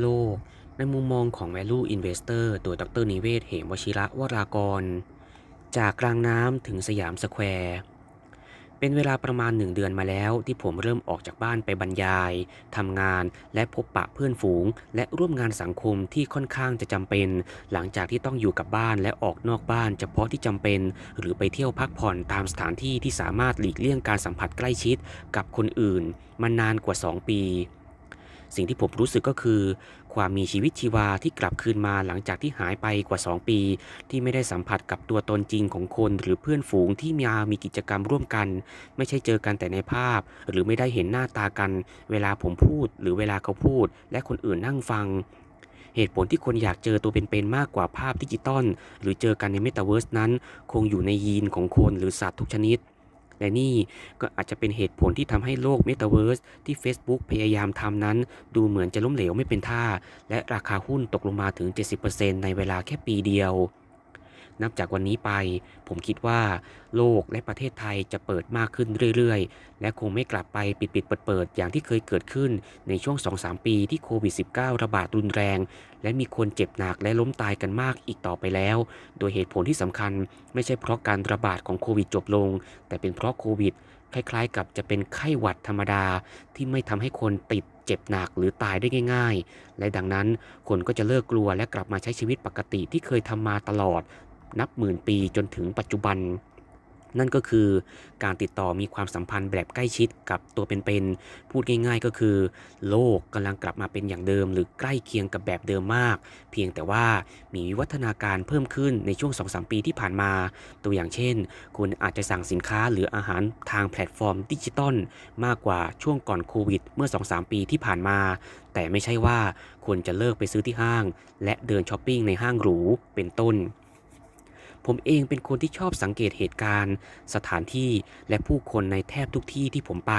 โลก ในมุมมองของ Value Investor โดยดรนิเวศเหมวชิระวรากร จากกลางน้ำถึงสยามสแควร์ เป็นเวลาประมาณหนึ่งเดือนมาแล้วที่ผมเริ่มออกจากบ้านไปบรรยาย ทำงาน และพบปะเพื่อนฝูง และร่วมงานสังคมที่ค่อนข้างจะจำเป็น หลังจากที่ต้องอยู่กับบ้านและออกนอกบ้าน เฉพาะที่จำเป็น หรือไปเที่ยวพักผ่อนตามสถานที่ที่สามารถหลีกเลี่ยงการสัมผัสใกล้ชิดกับคนอื่น มานานกว่า 2 ปี สิ่งที่ผมรู้สึกก็คือ ความมีชีวิตชีวาที่กลับคืนมาหลังจากที่หายไปกว่า 2 ปี ที่ไม่ได้สัมผัสกับตัวตนจริงของคนหรือเพื่อนฝูงที่มีมีกิจกรรมร่วมกัน ไม่ใช่เจอกันแต่ในภาพ หรือไม่ได้เห็นหน้าตากัน เวลาผมพูด หรือเวลาเขาพูด และคนอื่นนั่งฟังเหตุผลที่คนอยากเจอตัวเป็นๆมากกว่าภาพดิจิตอลหรือเจอกันในเมตาเวิร์สนั้น คงอยู่ในยีนของคนหรือสัตว์ทุกชนิด และนี่ก็อาจจะเป็นเหตุผลที่ทำให้โลกเมตาเวิร์สที่ Facebook พยายามทำนั้น ดูเหมือนจะล้มเหลวไม่เป็นท่า และราคาหุ้นตกลงมาถึง 70%ในเวลาแค่ปีเดียว นับจากวันนี้ไป ผมคิดว่าโลกและประเทศไทยจะเปิดมากขึ้นเรื่อยๆ และคงไม่กลับไปปิดๆเปิดๆอย่างที่เคยเกิดขึ้นในช่วง 2-3 ปีที่โควิด -19 ระบาดรุนแรง และมีคนเจ็บหนักและล้มตายกันมากอีกต่อไปแล้ว โดยเหตุผลที่สำคัญไม่ใช่เพราะการระบาดของโควิดจบลง แต่เป็นเพราะโควิดคล้ายๆ กับจะเป็นไข้หวัดธรรมดาที่ไม่ทำให้คนติดเจ็บหนักหรือตายได้ง่าย ๆ และดังนั้นคนก็จะเลิกกลัวและกลับมาใช้ชีวิตปกติที่เคยทำมาตลอด นับหมื่นปีจนถึงปัจจุบัน นั่นก็คือการติดต่อมีความสัมพันธ์แบบใกล้ชิดกับตัวเป็นๆพูดง่าย ๆ ก็คือ โลกกำลังกลับมาเป็นอย่างเดิม หรือใกล้เคียงกับแบบเดิมมาก เพียงแต่ว่ามีวิวัฒนาการเพิ่มขึ้นในช่วง 2-3 ปีที่ผ่านมา ตัวอย่างเช่น คุณอาจจะสั่งสินค้าหรืออาหารทางแพลตฟอร์มดิจิตอลมากกว่าช่วงก่อนโควิด เมื่อ 2-3 ปีที่ผ่านมาแต่ไม่ใช่ว่าคุณจะเลิกไปซื้อที่ห้าง และเดินช้อปปิ้งในห้างหรูเป็นต้น ผมเองเป็นคนที่ชอบสังเกตเหตุการณ์ สถานที่และผู้คนในแทบทุกที่ที่ผมไป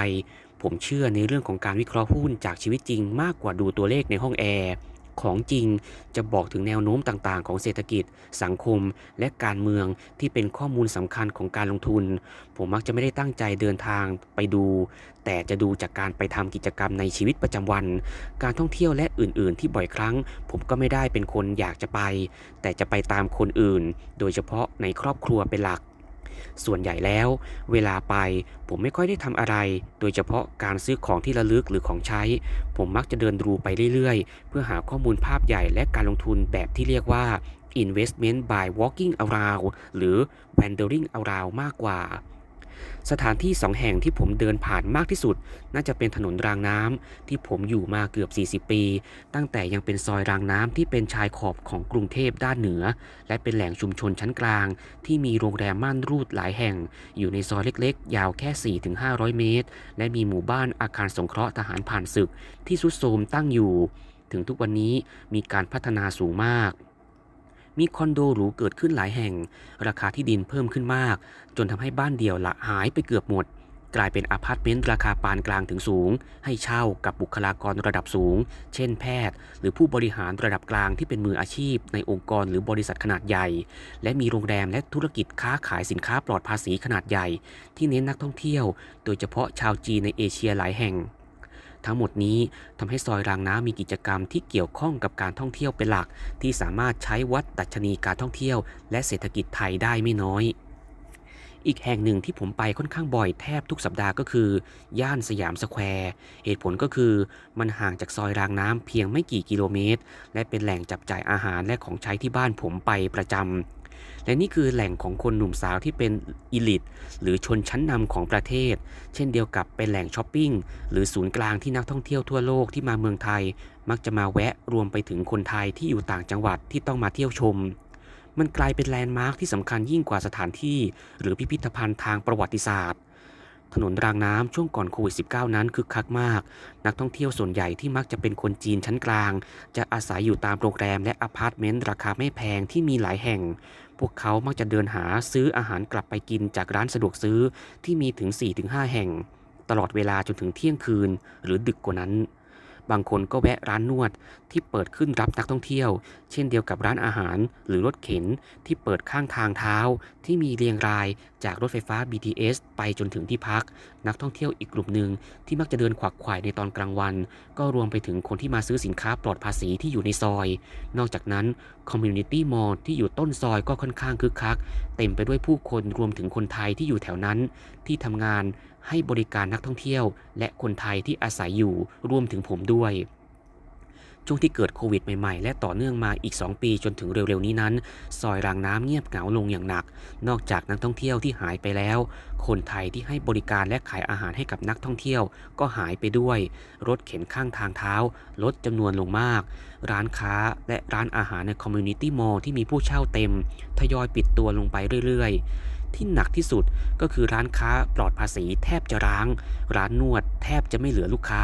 ผมเชื่อในเรื่องของการวิเคราะห์หุ้นจากชีวิตจริงมากกว่าดูตัวเลขในห้องแอร์ ของจริง จะบอกถึงแนวโน้มต่างๆ ของเศรษฐกิจ สังคม และการเมืองที่เป็นข้อมูลสำคัญของการลงทุน ผมมักจะไม่ได้ตั้งใจเดินทางไปดู แต่จะดูจากการไปทำกิจกรรมในชีวิตประจำวัน การท่องเที่ยวและอื่นๆ ที่บ่อยครั้ง ผมก็ไม่ได้เป็นคนอยากจะไป แต่จะไปตามคนอื่น โดยเฉพาะในครอบครัวเป็นหลัก ส่วนใหญ่แล้ว เวลาไปผมไม่ค่อยได้ทำอะไร โดยเฉพาะการซื้อของที่ระลึกหรือของใช้ ผมมักจะเดินดูไปเรื่อยๆ เพื่อหาข้อมูลภาพใหญ่และการลงทุนแบบที่เรียกว่า investment by walking around หรือ wandering around มากกว่า สถานที่สองแห่งที่ผมเดินผ่านมากที่สุด น่าจะเป็นถนนรางน้ำที่ผมอยู่มาเกือบ 40 ปี ตั้งแต่ยังเป็นซอยรางน้ำที่เป็นชายขอบของกรุงเทพด้านเหนือ และเป็นแหล่งชุมชนชั้นกลาง ที่มีโรงแรมม่านรูดหลายแห่ง อยู่ในซอยเล็กๆ ยาวแค่ 4-500 เมตร และมีหมู่บ้านอาคารสงเคราะห์ทหารผ่านศึก ที่สุดโทมตั้งอยู่ ถึงทุกวันนี้มีการพัฒนาสูงมาก มีคอนโดหรูเกิดขึ้นหลายแห่ง ราคาที่ดินเพิ่มขึ้นมาก จนทำให้บ้านเดี่ยวละหายไปเกือบหมด กลายเป็นอพาร์ตเมนต์ราคาปานกลางถึงสูง ให้เช่ากับบุคลากรระดับสูง เช่นแพทย์ หรือผู้บริหารระดับกลางที่เป็นมืออาชีพ ในองค์กรหรือบริษัทขนาดใหญ่ และมีโรงแรมและธุรกิจค้าขายสินค้าปลอดภาษีขนาดใหญ่ ที่เน้นนักท่องเที่ยว โดยเฉพาะชาวจีนในเอเชียหลายแห่ง ทั้งหมดนี้ทำให้ซอยรางน้ำมีกิจกรรมที่เกี่ยวข้องกับการท่องเที่ยวเป็นหลัก ที่สามารถใช้วัดดัชนีการท่องเที่ยว และเศรษฐกิจไทยได้ไม่น้อยอีกแห่งหนึ่งที่ผมไปค่อนข้างบ่อยแทบทุกสัปดาห์ก็คือ ย่านสยามสแควร์ เหตุผลก็คือมันห่างจากซอยรางน้ำเพียงไม่กี่กิโลเมตร และเป็นแหล่งจับจ่ายอาหารและของใช้ที่บ้านผมไปประจำ และนี่คือแหล่งของคนหนุ่มสาวที่เป็นอิลิทหรือชนชั้นนำของประเทศ เช่นเดียวกับเป็นแหล่งช้อปปิ้ง หรือศูนย์กลางที่นักท่องเที่ยวทั่วโลกที่มาเมืองไทย มักจะมาแวะรวมไปถึงคนไทยที่อยู่ต่างจังหวัดที่ต้องมาเที่ยวชม มันกลายเป็นแลนด์มาร์คที่สำคัญยิ่งกว่าสถานที่ หรือพิพิธภัณฑ์ทางประวัติศาสตร์ ถนนรางน้ำช่วงก่อนโควิด -19 นั้นคึกคักมาก นักท่องเที่ยวส่วนใหญ่ที่มักจะเป็นคนจีนชั้นกลาง จะอาศัยอยู่ตามโรงแรมและอพาร์ตเมนต์ราคาไม่แพงที่มีหลายแห่ง พวกเขามักจะเดินหาซื้ออาหารกลับไปกินจากร้านสะดวกซื้อที่มีถึง 4-5 แห่ง ตลอดเวลาจนถึงเที่ยงคืนหรือดึกกว่านั้น บางคนก็แวะร้านนวดที่เปิดขึ้นรับนักท่องเที่ยว เช่นเดียวกับร้านอาหารหรือรถเข็นที่เปิดข้างทางเท้า ที่มีเรียงรายจากรถไฟฟ้า BTS ไปจนถึงที่พัก นักท่องเที่ยวอีกกลุ่มหนึ่งที่มักจะเดินขวักไขว่ในตอนกลางวัน ก็รวมไปถึงคนที่มาซื้อสินค้าปลอดภาษีที่อยู่ในซอย นอกจากนั้น Community Mall ที่อยู่ต้นซอยก็ค่อนข้างคึกคัก เต็มไปด้วยผู้คนรวมถึงคนไทยที่อยู่แถวนั้นที่ทำงาน ให้บริการนักท่องเที่ยว และคนไทยที่อาศัยอยู่รวมถึงผมด้วย ช่วงที่เกิดโควิดใหม่ๆ และต่อเนื่องมาอีก 2 ปีจนถึงเร็วๆนี้นั้น ซอยรางน้ำเงียบเหงาลงอย่างหนัก นอกจากนักท่องเที่ยวที่หายไปแล้ว คนไทยที่ให้บริการและขายอาหารให้กับนักท่องเที่ยว ก็หายไปด้วย รถเข็นข้างทางเท้า ลดจำนวนลงมาก ร้านค้าและร้านอาหารในคอมมูนิตี้มอลล์ที่มีผู้เช่าเต็ม ทยอยปิดตัวลงไปเรื่อยๆ ที่หนักที่สุดก็คือร้านค้าปลอดภาษีแทบจะร้าง ร้านนวดแทบจะไม่เหลือลูกค้า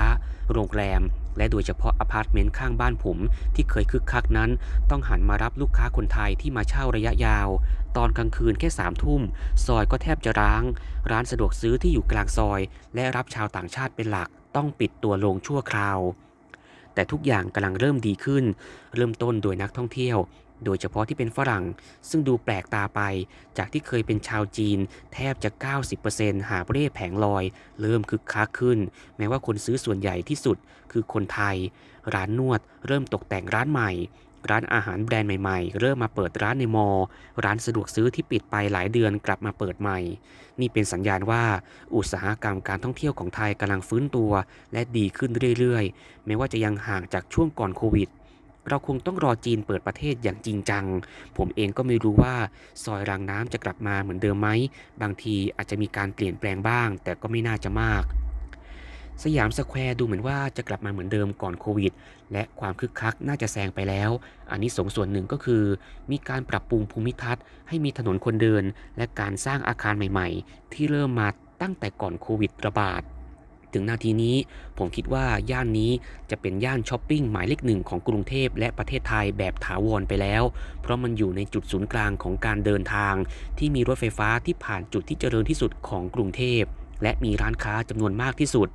โรงแรม และโดยเฉพาะอพาร์ตเมนต์ข้างบ้านผม ที่เคยคึกคักนั้น ต้องหันมารับลูกค้าคนไทยที่มาเช่าระยะยาว ตอนกลางคืนแค่สามทุ่ม ซอยก็แทบจะร้าง ร้านสะดวกซื้อที่อยู่กลางซอย และรับชาวต่างชาติเป็นหลัก ต้องปิดตัวลงชั่วคราวแต่ทุกอย่างกำลังเริ่มดีขึ้น เริ่มต้นโดยนักท่องเที่ยว โดยเฉพาะที่เป็นฝรั่ง ซึ่งดูแปลกตาไป จากที่เคยเป็นชาวจีน แทบจะ 90%หาบเร่แผงลอย เริ่มคึกคักขึ้น แม้ว่าคนซื้อส่วนใหญ่ที่สุดคือคนไทย ร้านนวดเริ่มตกแต่งร้านใหม่ ร้านอาหารแบรนด์ใหม่ๆ เริ่มมาเปิดร้านในมอลล์ร้านสะดวกซื้อที่ปิดไปหลายเดือนกลับมาเปิดใหม่ นี่เป็นสัญญาณว่า อุตสาหกรรมการท่องเที่ยวของไทยกำลังฟื้นตัว และดีขึ้นเรื่อยๆ แม้ว่าจะยังห่างจากช่วงก่อนโควิด เราคงต้องรอจีนเปิดประเทศอย่างจริงจัง ผมเองก็ไม่รู้ว่าซอยรางน้ำจะกลับมาเหมือนเดิมไหม บางทีอาจจะมีการเปลี่ยนแปลงบ้าง แต่ก็ไม่น่าจะมากสยามสแควร์ดูเหมือนว่าจะกลับมาเหมือนเดิมก่อนโควิด และความคึกคักน่าจะแซงไปแล้ว อันนี้สงส่วนหนึ่งก็คือ มีการปรับปรุงภูมิทัศน์ให้มีถนนคนเดิน และการสร้างอาคารใหม่ ๆ ที่เริ่มมาตั้งแต่ก่อนโควิดระบาด ถึงนาทีนี้ผมคิดว่าย่านนี้จะเป็นย่านช้อปปิ้งหมายเลขหนึ่งของกรุงเทพและประเทศไทยแบบถาวรไปแล้ว เพราะมันอยู่ในจุดศูนย์กลางของการเดินทาง ที่มีรถไฟฟ้าที่ผ่านจุดที่เจริญที่สุดของกรุงเทพและมีร้านค้าจำนวนมากที่สุด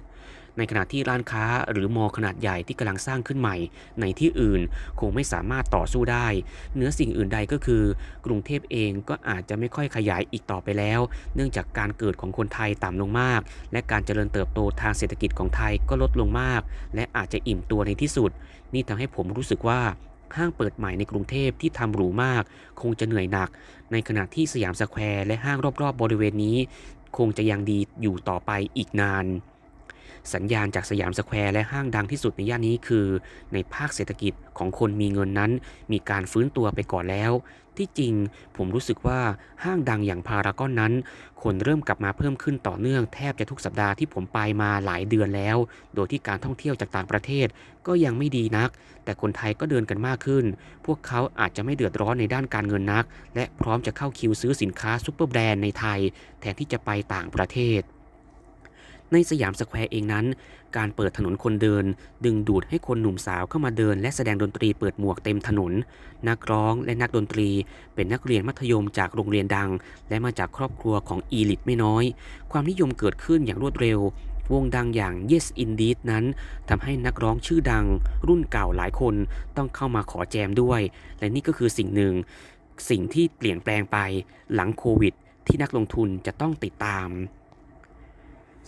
ในขณะที่ร้านค้าหรือมอลขนาดใหญ่ที่กำลังสร้างขึ้นใหม่ ในที่อื่นคงไม่สามารถต่อสู้ได้เหนือสิ่งอื่นใดก็คือ กรุงเทพเองก็อาจจะไม่ค่อยขยายอีกต่อไปแล้ว เนื่องจากการเกิดของคนไทยต่ำลงมาก และการเจริญเติบโตทางเศรษฐกิจของไทยก็ลดลงมาก และอาจจะอิ่มตัวในที่สุด นี่ทำให้ผมรู้สึกว่าห้างเปิดใหม่ในกรุงเทพที่ทำหรูมาก คงจะเหนื่อยหนัก ในขณะที่สยามสแควร์และห้างรอบๆบริเวณนี้ คงจะยังดีอยู่ต่อไปอีกนาน สัญญาณจากสยามสแควร์และห้างดังที่สุดในย่านนี้คือ ในภาคเศรษฐกิจของคนมีเงินนั้น มีการฟื้นตัวไปก่อนแล้ว ที่จริงผมรู้สึกว่าห้างดังอย่างพารากอนนั้น คนเริ่มกลับมาเพิ่มขึ้นต่อเนื่องแทบจะทุกสัปดาห์ที่ผมไปมาหลายเดือนแล้ว โดยที่การท่องเที่ยวจากต่างประเทศก็ยังไม่ดีนัก แต่คนไทยก็เดินกันมากขึ้น พวกเขาอาจจะไม่เดือดร้อนในด้านการเงินนัก และพร้อมจะเข้าคิวซื้อสินค้าซุปเปอร์แบรนด์ในไทย แทนที่จะไปต่างประเทศ ในสยามสแควร์เองนั้น การเปิดถนนคนเดิน ดึงดูดให้คนหนุ่มสาวเข้ามาเดิน และแสดงดนตรีเปิดหมวกเต็มถนน นักร้องและนักดนตรี เป็นนักเรียนมัธยมจากโรงเรียนดัง และมาจากครอบครัวของอีลิตไม่น้อย ความนิยมเกิดขึ้นอย่างรวดเร็ววงดังอย่าง Yes Indeed นั้นทำให้นักร้องชื่อดัง รุ่นเก่าหลายคนต้องเข้ามาขอแจมด้วย และนี่ก็คือสิ่งหนึ่ง สิ่งที่เปลี่ยนแปลงไปหลังโควิด ที่นักลงทุนจะต้องติดตาม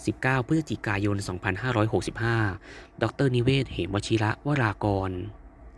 19 พฤศจิกายน 2565 ดรนิเวศ เหมวชิระวรากร